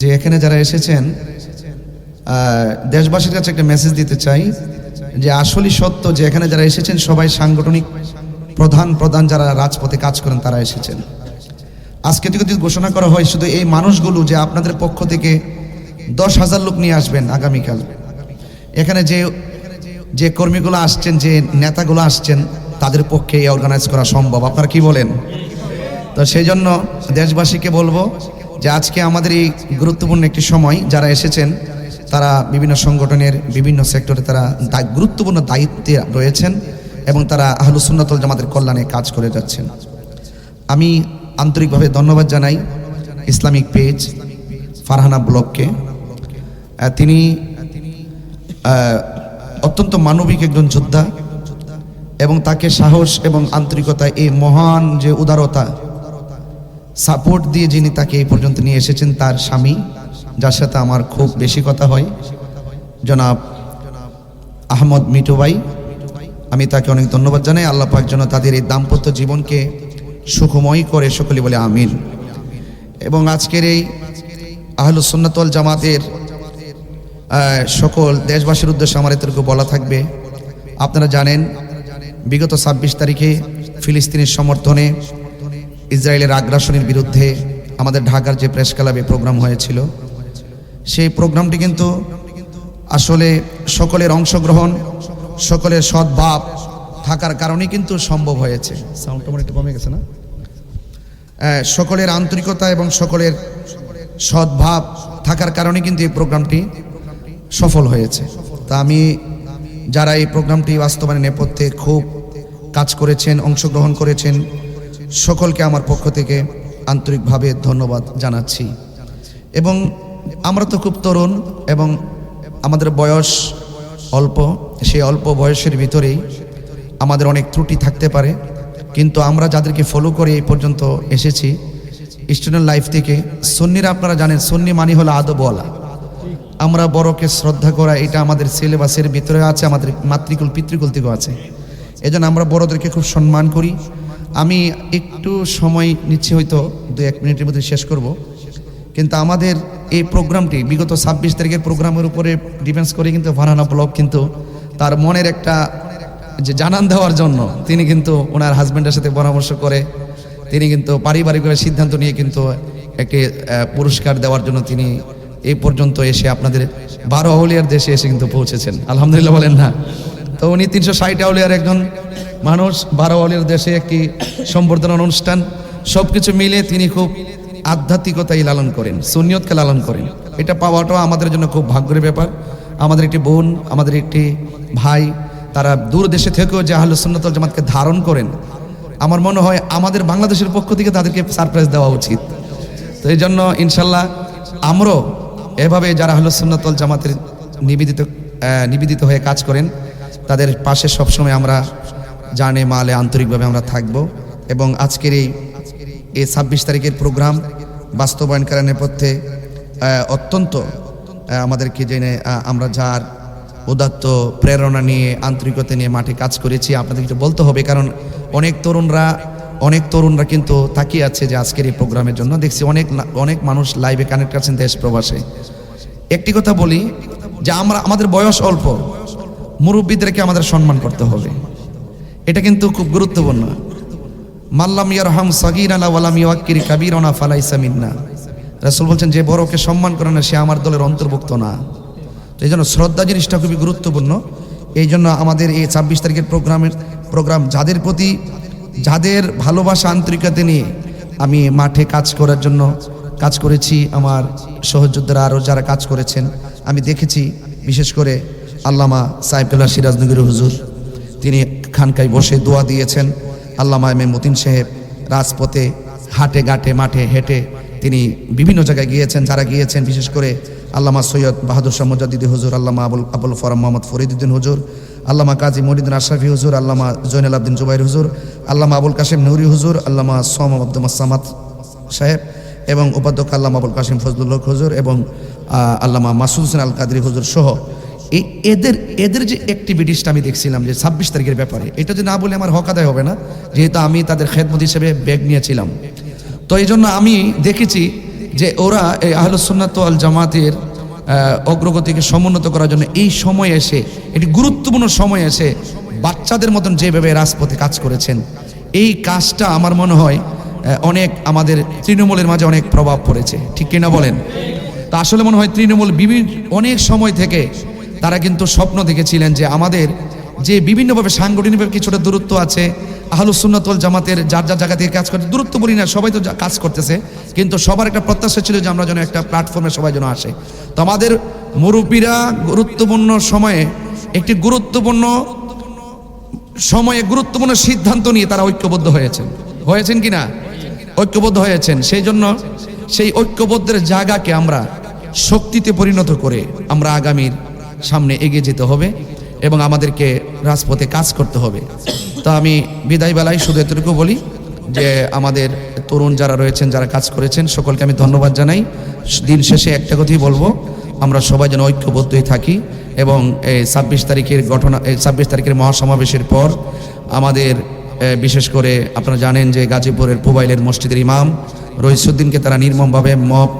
যে এখানে যারা এসেছেন দেশবাসীর কাছে একটা মেসেজ দিতে চাই যে আসলে সত্য যে এখানে যারা এসেছেন, সবাই সাংগঠনিক প্রধান প্রধান যারা রাজপথে কাজ করেন, তারা এসেছেন। আজকে থেকে যদি ঘোষণা করা হয়, শুধু এই মানুষগুলো যে আপনাদের পক্ষ থেকে দশ হাজার লোক নিয়ে আসবেন আগামীকাল। এখানে যে যে কর্মীগুলো আসছেন, যে নেতাগুলো আসছেন, তাদের পক্ষে এই অর্গানাইজ করা সম্ভব। আপনারা কি বলেন? তো সেই জন্য দেশবাসীকে বলব যে আজকে আমাদের এই গুরুত্বপূর্ণ একটি সময় যারা এসেছেন, তারা বিভিন্ন সংগঠনের বিভিন্ন সেক্টরে তারা গুরুত্বপূর্ণ দায়িত্বে রয়েছেন এবং তারা আহলুসুন্নাতল জামাতের কল্যাণে কাজ করে যাচ্ছেন। আমি আন্তরিকভাবে ধন্যবাদ জানাই ইসলামিক পেজ ফারহানা ব্লককে। তিনি অত্যন্ত মানবিক একজন যোদ্ধা এবং তাকে সাহস এবং আন্তরিকতা, এই মহান যে উদারতা সাপোর্ট দিয়ে যিনি তাকে এই পর্যন্ত নিয়ে এসেছেন, তার স্বামী, যার সাথে আমার খুব বেশি কথা হয়। জনাব আহমদ মিটু ভাই আমি তাকে অনেক ধন্যবাদ জানাই। আল্লাহ পাক যেন তাদের এই দাম্পত্য জীবনকে সুখময় করে সকলে বলে আমিন। এবং আজকের এই আহলু সুন্নাতল জামাতের সকল দেশবাসীর উদ্দেশ্যে আমার এতটুকু বলা থাকবে। আপনারা জানেন, বিগত ছাব্বিশ তারিখে ফিলিস্তিনের সমর্থনে ইসরায়েলের আগ্রাসনের বিরুদ্ধে আমাদের ঢাকার যে প্রেস ক্লাবে প্রোগ্রাম হয়েছিল সেই প্রোগ্রামটি কিন্তু আসলে সকলের অংশগ্রহণ সকলের সদ্ভাব থাকার কারণে কিন্তু সম্ভব হয়েছে। সাউন্ডটা একটু কমে গেছে না? সকলের আন্তরিকতা এবং সকলের সদ্ভাব থাকার কারণে কিন্তু এই প্রোগ্রামটি সফল হয়েছে। তা আমি যারা এই প্রোগ্রামটি বাস্তবায়নের নেপথ্যে খুব কাজ করেছেন অংশগ্রহণ করেছেন সকলকে আমার পক্ষ থেকে আন্তরিকভাবে ধন্যবাদ জানাচ্ছি। এবং আমরা তো খুব তরুণ এবং আমাদের বয়স অল্প, সেই অল্প বয়সের ভিতরেই আমাদের অনেক ত্রুটি থাকতে পারে। কিন্তু আমরা যাদেরকে ফলো করে এই পর্যন্ত এসেছি স্টুডেন্ট লাইফ থেকে, সন্নিরা আপনারা জানেন, সন্নি মানি হলো আদবওয়ালা আমরা বড়কে শ্রদ্ধা করা, এটা আমাদের সিলেবাসের ভিতরে আছে, আমাদের মাতৃকুল, পিতৃকুল থেকেও আছে। এজন্য আমরা বড়দেরকে খুব সম্মান করি। আমি একটু সময় নিচ্ছি, হয়তো দু এক মিনিটের মধ্যে শেষ করব। কিন্তু আমাদের এই প্রোগ্রামটি, বিগত ছাব্বিশ তারিখের প্রোগ্রামের উপরে ডিফেন্স করে কিন্তু ফারহানা ব্লক কিন্তু তার মনের একটা যে জানান দেওয়ার জন্য তিনি কিন্তু ওনার হাজব্যান্ডের সাথে পরামর্শ করে, তিনি কিন্তু পারিবারিকভাবে সিদ্ধান্ত নিয়ে কিন্তু একটি পুরস্কার দেওয়ার জন্য তিনি এই পর্যন্ত এসে আপনাদের বারো আউলিয়ার দেশে এসে কিন্তু পৌঁছেছেন। আলহামদুলিল্লাহ বলেন না। তো উনি তিনশো ষাট আউলিয়ার একজন মানুষ বারো আউলিয়ার দেশে একটি সম্বর্ধনা অনুষ্ঠান সব কিছু মিলে তিনি খুব আধ্যাত্মিকতাই লালন করেন সুনিয়তকে লালন করেন। এটা পাওয়াটাও আমাদের জন্য খুব ভাগ্যের ব্যাপার। আমাদের একটি বোন, আমাদের একটি ভাই, তারা দূর দেশে থেকেও যে আহলে সুন্নতল জামাতকে ধারণ করেন। আমার মনে হয় আমাদের বাংলাদেশের পক্ষ থেকে তাদেরকে সারপ্রাইজ দেওয়া উচিত। তো এই জন্য ইনশাল্লাহ আমরাও এভাবে যারা আহলে সুন্নতল জামাতের নিবেদিত নিবেদিত হয়ে কাজ করেন, তাদের পাশে সবসময় আমরা জানে মালে আন্তরিকভাবে আমরা থাকব। এবং আজকের এই এই ছাব্বিশ তারিখের প্রোগ্রাম বাস্তবায়ন করার নেপথ্যে অত্যন্ত আমাদেরকে জেনে আমরা যার উদাত্ত প্রেরণা নিয়ে, আন্তরিকতা নিয়ে মাঠে কাজ করেছি আপনাদের একটু বলতে হবে, কারণ অনেক তরুণরা অনেক তরুণরা কিন্তু তাকিয়ে আছে যে আজকের এই প্রোগ্রামের জন্য। দেখছি অনেক অনেক মানুষ লাইভে কানেক্ট করছেন দেশ প্রবাসে। একটি কথা বলি যে আমরা, আমাদের বয়স অল্প। মুরব্বীদেরকে আমাদের সম্মান করতে হবে। এটা কিন্তু খুব গুরুত্বপূর্ণ। মাল্লাম ইয়ারহাম সাগির আলা ওয়ালাম ইয়াক্কির কাবির অনা ফালাইসা মিন্না। রাসুল বলছেন, যে বড়কে সম্মান করে না, সে আমার দলের অন্তর্ভুক্ত না। তো এই জন্য শ্রদ্ধা জিনিসটা খুবই গুরুত্বপূর্ণ। এই জন্য আমাদের এই ছাব্বিশ তারিখের প্রোগ্রামের প্রোগ্রাম যাদের প্রতি, যাদের ভালোবাসা আন্তরিকতা নিয়ে আমি মাঠে কাজ করার জন্য কাজ করেছি, আমার সহযোদ্ধারা আরও যারা কাজ করেছেন, আমি দেখেছি, বিশেষ করে আল্লামা সাহেবুল্লাহ সিরাজনগরী হুজুর, তিনি খানকায় বসে দোয়া দিয়েছেন আল্লামা এম মতিন সাহেব। রাজপথে হাটে, ঘাটে, মাঠে, হেঁটে তিনি বিভিন্ন জায়গায় গিয়েছেন, যারা গিয়েছেন, বিশেষ করে আল্লামা সৈয়দ বাহাদুর শাহ মুজাদ্দিদি হুজুর, আল্লামা আবুল আবুল ফরাম মোহাম্মদ ফরিদুদ্দিন হুজুর, আল্লামা কাজী মরিদিন আশরাফি হুজুর, আল্লামা জৈনাল আবদিন জুবাইর হুজুর, আল্লামা আবুল কাসিম নুরি হুজুর, আল্লামা সোম আব্দুল সামাদ সাহেব এবং উপাধ্যক্ষ আল্লামা আবুল কাসিম ফজলুল হক হুজুর এবং আল্লামা মাসুদ হোসেন আল কাদরি হুজুর সহ এই এদের এদের যে অ্যাক্টিভিটিসটা আমি দেখছিলাম যে ছাব্বিশ তারিখের ব্যাপারে, এটা যে না বলে আমার হক আদায় হবে না, যেহেতু আমি তাদের খেদমত হিসেবে ব্যাগ নিয়েছিলাম। তো এই জন্য আমি দেখেছি যে ওরা এই আহলুসুন্নাত আল জামাতের অগ্রগতিকে সমুন্নত করার জন্য এই সময় এসে, একটি গুরুত্বপূর্ণ সময় এসে বাচ্চাদের মতন যেভাবে রাজপথে কাজ করেছেন, এই কাজটা আমার মনে হয় অনেক আমাদের তৃণমূলের মাঝে অনেক প্রভাব পড়েছে। ঠিক কিনা বলেন? তা আসলে মনে হয় তৃণমূল বিভিন্ন অনেক সময় থেকে তারা কিন্তু স্বপ্ন দেখেছিলেন যে আমাদের যে বিভিন্নভাবে সাংগঠনিকভাবে কিছুটা দূরত্ব আছে আহলুসুন্নতল জামাতের যার যার জায়গা থেকে কাজ করছে দূরত্ব বলি না, সবাই তো কাজ করতেছে। কিন্তু সবার একটা প্রত্যাশা ছিল যে আমরা যেন একটা প্ল্যাটফর্মে সবাই যেন আসে। তো আমাদের মুরব্বীরা গুরুত্বপূর্ণ সময়ে একটি গুরুত্বপূর্ণ সময়ে গুরুত্বপূর্ণ সিদ্ধান্ত নিয়ে তারা ঐক্যবদ্ধ হয়েছেন। হয়েছেন কি না? ঐক্যবদ্ধ হয়েছেন। সেই জন্য সেই ঐক্যবদ্ধের জায়গাকে আমরা শক্তিতে পরিণত করে আমরা আগামীর সামনে এগিয়ে যেতে হবে এবং আমাদেরকে রাজপথে কাজ করতে হবে। তো আমি বিদায় বেলায় শুধু এতটুকু বলি যে আমাদের তরুণ যারা রয়েছেন, যারা কাজ করেছেন, সকলকে আমি ধন্যবাদ জানাই। দিন শেষে একটা কথাই বলব, আমরা সবাই যেন ঐক্যবদ্ধই থাকি এবং এই ছাব্বিশ তারিখের ঘটনা, এই ছাব্বিশ তারিখের মহাসমাবেশের পর আমাদের বিশেষ করে আপনারা জানেন যে গাজীপুরের পুবাইলের মসজিদের ইমাম রইসুদ্দিনকে তারা নির্মমভাবে মব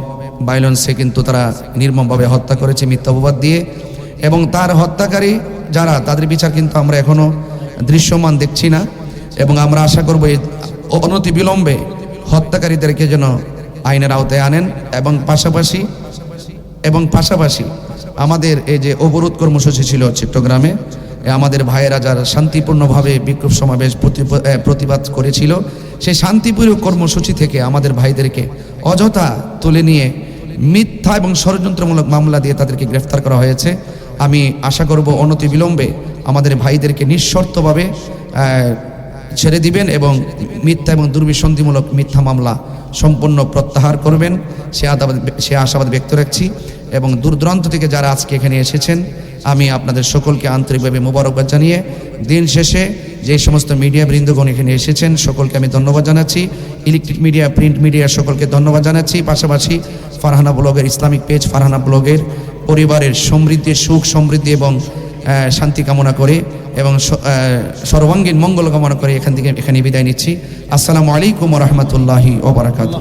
ভায়োলেন্সে কিন্তু তারা নির্মমভাবে হত্যা করেছে মিথ্যা অপবাদ দিয়ে। এবং তার হত্যাকারী যারা, তাদের বিচার কিন্তু আমরা এখনও দৃশ্যমান দেখছি না। এবং আমরা আশা করব এই অনতি বিলম্বে হত্যাকারীদেরকে যেন আইনের আওতায় আনেন এবং পাশাপাশি এবং পাশাপাশি আমাদের এই যে অবরোধ কর্মসূচি ছিল চট্টগ্রামে আমাদের ভাইয়েরা যারা শান্তিপূর্ণভাবে বিক্ষোভ সমাবেশ প্রতিবাদ করেছিল, সেই শান্তিপূর্ণ কর্মসূচি থেকে আমাদের ভাইদেরকে অযথা তুলে নিয়ে মিথ্যা এবং ষড়যন্ত্রমূলক মামলা দিয়ে তাদেরকে গ্রেফতার করা হয়েছে। আমি আশা করব অনতি বিলম্বে আমাদের ভাইদেরকে নিঃশর্তভাবে ছেড়ে দিবেন এবং মিথ্যা এবং দুর্বিসন্ধিমূলক মিথ্যা মামলা সম্পূর্ণ প্রত্যাহার করবেন। সে আদাবাদ সে আশাবাদ ব্যক্ত রাখছি এবং দূর দূরান্ত থেকে যারা আজকে এখানে এসেছেন, আমি আপনাদের সকলকে আন্তরিকভাবে মোবারকবাদ জানিয়ে দিন শেষে যে সমস্ত মিডিয়া বৃন্দগণ এখানে এসেছেন, সকলকে আমি ধন্যবাদ জানাচ্ছি। ইলেকট্রিক মিডিয়া, প্রিন্ট মিডিয়া সকলকে ধন্যবাদ জানাচ্ছি। পাশাপাশি ফারহানা ব্লগের ইসলামিক পেজ, ফারহানা ব্লগের পরিবারের সমৃদ্ধি, সুখ সমৃদ্ধি এবং শান্তি কামনা করে এবং সর্বাঙ্গীন মঙ্গল কামনা করে এখান থেকে এখানে বিদায় নিচ্ছি। আসসালামু আলাইকুম রহমতুল্লাহি ওবরাকাত